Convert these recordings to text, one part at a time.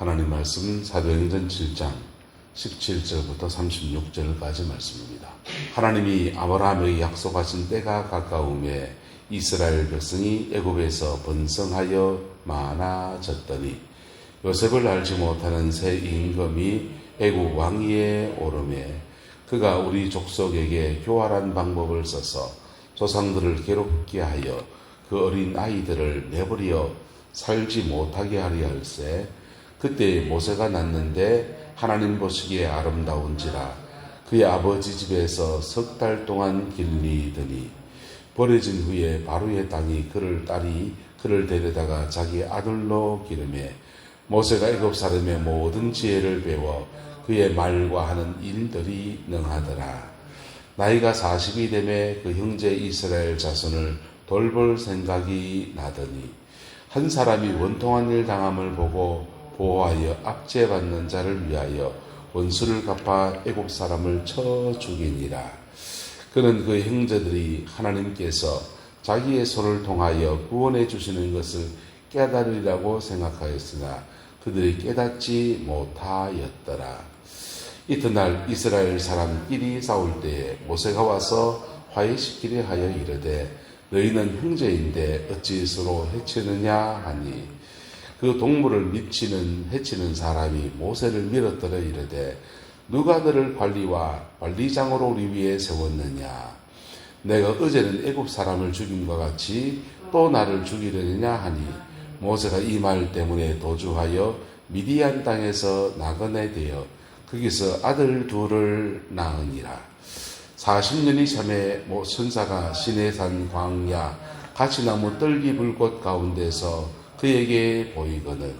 하나님 말씀은 사도행전 7장 17절부터 36절까지 말씀입니다. 하나님이 아브라함에게 약속하신 때가 가까움에 이스라엘 백성이 애굽에서 번성하여 많아졌더니 요셉을 알지 못하는 새 임금이 애굽 왕위에 오르매 그가 우리 족속에게 교활한 방법을 써서 조상들을 괴롭게 하여 그 어린 아이들을 내버려 살지 못하게 하려 할세 그때 모세가 낳는데 하나님 보시기에 아름다운지라 그의 아버지 집에서 석 달 동안 길리더니 버려진 후에 바로의 땅이 그를 딸이 그를 데려다가 자기 아들로 기름해 모세가 애굽 사람의 모든 지혜를 배워 그의 말과 하는 일들이 능하더라. 나이가 40이 되매 그 형제 이스라엘 자손을 돌볼 생각이 나더니 한 사람이 원통한 일 당함을 보고 보호하여 압제받는 자를 위하여 원수를 갚아 애굽 사람을 쳐 죽이니라. 그는 그 형제들이 하나님께서 자기의 손을 통하여 구원해 주시는 것을 깨달으리라고 생각하였으나 그들이 깨닫지 못하였더라. 이튿날 이스라엘 사람끼리 싸울 때에 모세가 와서 화해시키려 하여 이르되 너희는 형제인데 어찌 서로 해치느냐 하니 그 동물을 미치는 해치는 사람이 모세를 밀어들어 이르되 누가 너를 관리와 관리장으로 우리 위에 세웠느냐? 내가 어제는 애굽 사람을 죽임과 같이 또 나를 죽이려느냐 하니 모세가 이 말 때문에 도주하여 미디안 땅에서 나그네 되어 거기서 아들 둘을 낳으니라. 40년이 참에 모 천사가 시내산 광야 가시나무 떨기 불꽃 가운데서 그에게 보이거늘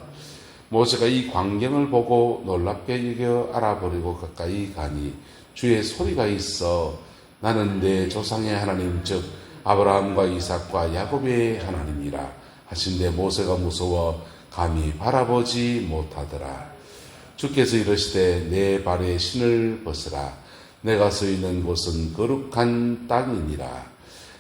모세가 이 광경을 보고 놀랍게 여겨 알아버리고 가까이 가니 주의 소리가 있어 나는 내 조상의 하나님 즉 아브라함과 이삭과 야곱의 하나님이라 하신데 모세가 무서워 감히 바라보지 못하더라. 주께서 이르시되 내 발에 신을 벗으라. 내가 서 있는 곳은 거룩한 땅이니라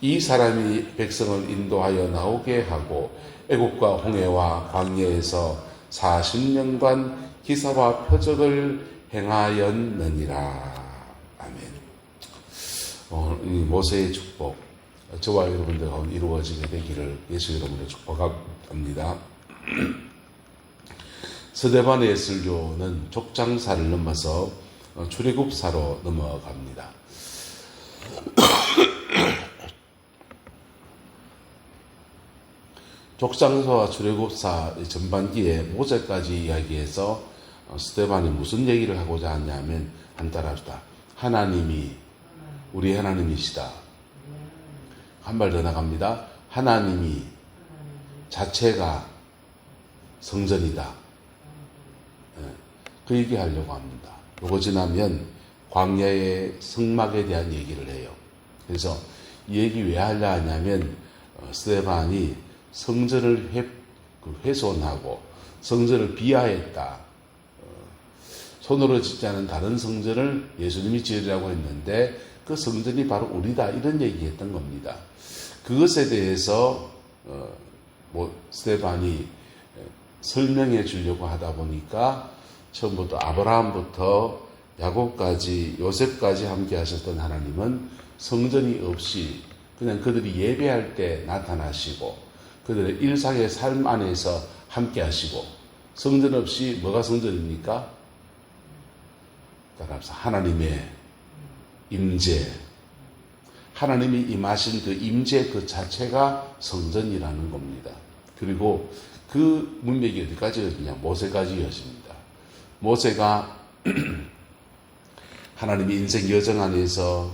이 사람이 백성을 인도하여 나오게 하고 애국과 홍해와 광야에서 40년간 기사와 표적을 행하였느니라. 아멘. 어, 이 모세의 축복, 저와 여러분들 가운데 이루어지게 되기를 예수 이름으로 축복합니다. 서대반의 예술교는 족장사를 넘어서 출애굽사로 넘어갑니다. 족장서와 출애굽사 전반기에 모세까지 이야기해서 스테반이 무슨 얘기를 하고자 하냐면 한따라합시다. 하나님이 우리 하나님이시다. 한 발 더 나갑니다. 하나님이 자체가 성전이다. 그 얘기 하려고 합니다. 요거 지나면 광야의 성막에 대한 얘기를 해요. 그래서 이 얘기 왜 하려 하냐면 스테반이 성전을 회, 그 훼손하고 성전을 비하했다. 어, 손으로 짓지 않은 다른 성전을 예수님이 지으라고 했는데 그 성전이 바로 우리다 이런 얘기했던 겁니다. 그것에 대해서 어, 뭐 스테반이 설명해 주려고 하다 보니까 처음부터 아브라함부터 야곱까지 요셉까지 함께 하셨던 하나님은 성전이 없이 그냥 그들이 예배할 때 나타나시고 그들의 일상의 삶 안에서 함께 하시고 성전 없이 뭐가 성전입니까? 따라합시다. 하나님의 임재. 하나님이 임하신 그 임재 그 자체가 성전이라는 겁니다. 그리고 그 문맥이 어디까지 이어지냐? 모세까지 이어집니다. 모세가 하나님의 인생 여정 안에서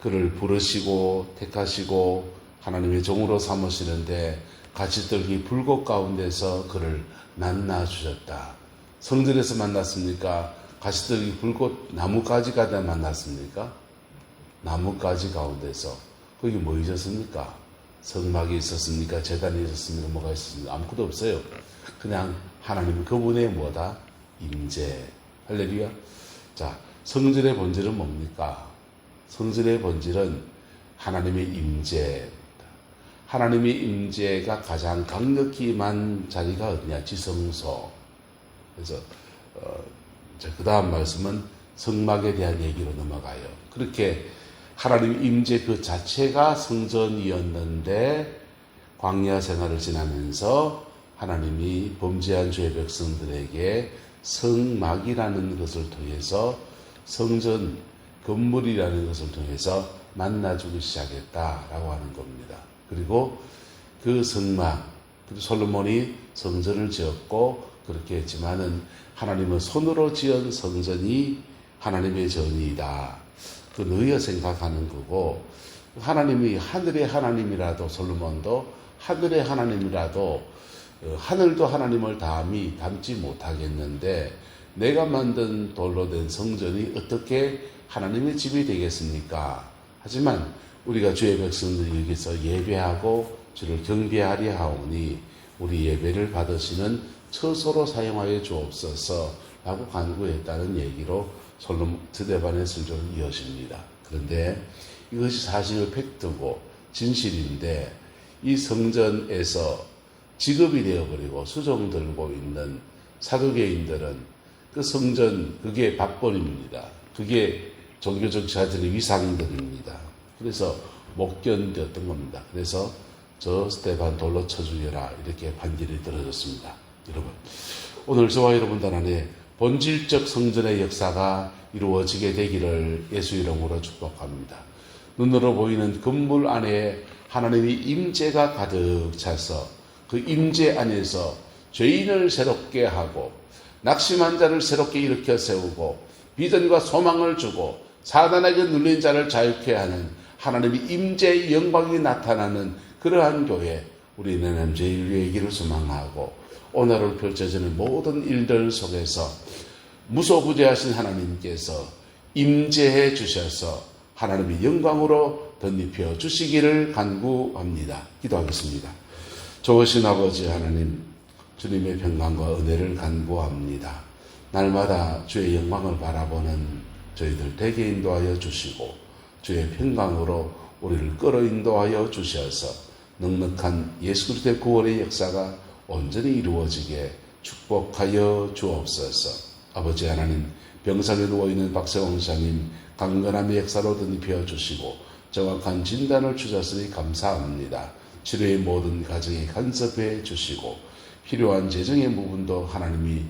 그를 부르시고 택하시고 하나님의 종으로 삼으시는데 같이 떨기 불꽃 가운데서 그를 만나 주셨다. 성전에서 만났습니까? 가시들이 불꽃 나무가지 가다 만났습니까? 나무가지 가운데서 거기 뭐 있었습니까? 성막이 있었습니까? 재단이 있었습니까? 뭐가 있었습니까? 아무것도 없어요. 그냥 하나님 그분의 뭐다? 임재. 할렐루야. 자, 성전의 본질은 뭡니까? 성전의 본질은 하나님의 임재. 하나님의 임재가 가장 강력히 임한 자리가 어디냐? 지성소. 그래서 어, 그 다음 말씀은 성막에 대한 얘기로 넘어가요. 그렇게 하나님 임재 그 자체가 성전이었는데 광야 생활을 지나면서 하나님이 범죄한 죄 백성들에게 성막이라는 것을 통해서 성전 건물이라는 것을 통해서 만나주기 시작했다라고 하는 겁니다. 그리고 그 성막, 그리고 솔로몬이 성전을 지었고 그렇게 했지만은 하나님은 손으로 지은 성전이 하나님의 전이다. 그 너희가 생각하는 거고 하나님이 하늘의 하나님이라도 솔로몬도 하늘의 하나님이라도 어, 하늘도 하나님을 담이 담지 못하겠는데 내가 만든 돌로 된 성전이 어떻게 하나님의 집이 되겠습니까? 하지만 우리가 주의 백성들이 여기서 예배하고 주를 경배하리 하오니 우리 예배를 받으시는 처소로 사용하여 주옵소서 라고 간구했다는 얘기로 솔로몬 드대반의 설교를 이어집니다. 그런데 이것이 사실을 팩트고 진실인데 이 성전에서 직업이 되어버리고 수종 들고 있는 사도계인들은 그 성전 그게 밥벌입니다. 그게 종교적 자들의 위상들입니다. 그래서 못 견뎠던 겁니다. 그래서 저 스테반 돌로 쳐 죽여라 이렇게 판결이 떨어졌습니다. 여러분 오늘 저와 여러분들 안에 본질적 성전의 역사가 이루어지게 되기를 예수 이름으로 축복합니다. 눈으로 보이는 건물 안에 하나님의 임재가 가득 차서 그 임재 안에서 죄인을 새롭게 하고 낙심한 자를 새롭게 일으켜 세우고 비전과 소망을 주고 사단에게 눌린 자를 자유케 하는 하나님의 임재의 영광이 나타나는 그러한 교회 우리는 인류의 길을 소망하고 오늘을 펼쳐지는 모든 일들 속에서 무소부재하신 하나님께서 임재해 주셔서 하나님의 영광으로 덧입혀 주시기를 간구합니다. 기도하겠습니다. 좋으신 아버지 하나님, 주님의 평강과 은혜를 간구합니다. 날마다 주의 영광을 바라보는 저희들 되게 인도하여 주시고 주의 평강으로 우리를 끌어 인도하여 주셔서 넉넉한 예수 그리스도의 구원의 역사가 온전히 이루어지게 축복하여 주옵소서. 아버지 하나님, 병상에 누워 있는 박세홍 사님 강건함의 역사로 덧입혀 주시고 정확한 진단을 주셨으니 감사합니다. 치료의 모든 과정에 간섭해 주시고 필요한 재정의 부분도 하나님이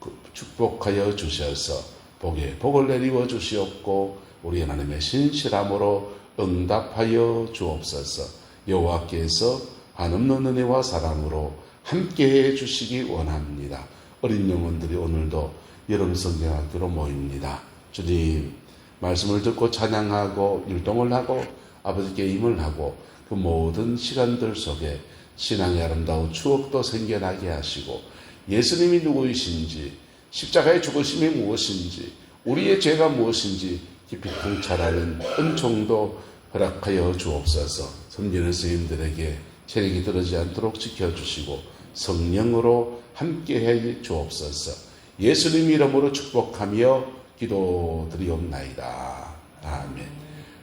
그 축복하여 주셔서 복에 복을 내리워 주시옵고 우리 하나님의 신실함으로 응답하여 주옵소서 여호와께서 한없는 은혜와 사랑으로 함께해 주시기 원합니다. 어린 영혼들이 오늘도 여름 성경학교로 모입니다. 주님 말씀을 듣고 찬양하고 율동을 하고 아버지께 임을 하고 그 모든 시간들 속에 신앙의 아름다운 추억도 생겨나게 하시고 예수님이 누구이신지 십자가의 죽으심이 무엇인지 우리의 죄가 무엇인지 깊이 통찰하는 은총도 허락하여 주옵소서 섬기는 스님들에게 체력이 들어지 않도록 지켜주시고 성령으로 함께해 주옵소서 예수님 이름으로 축복하며 기도드리옵나이다. 아멘.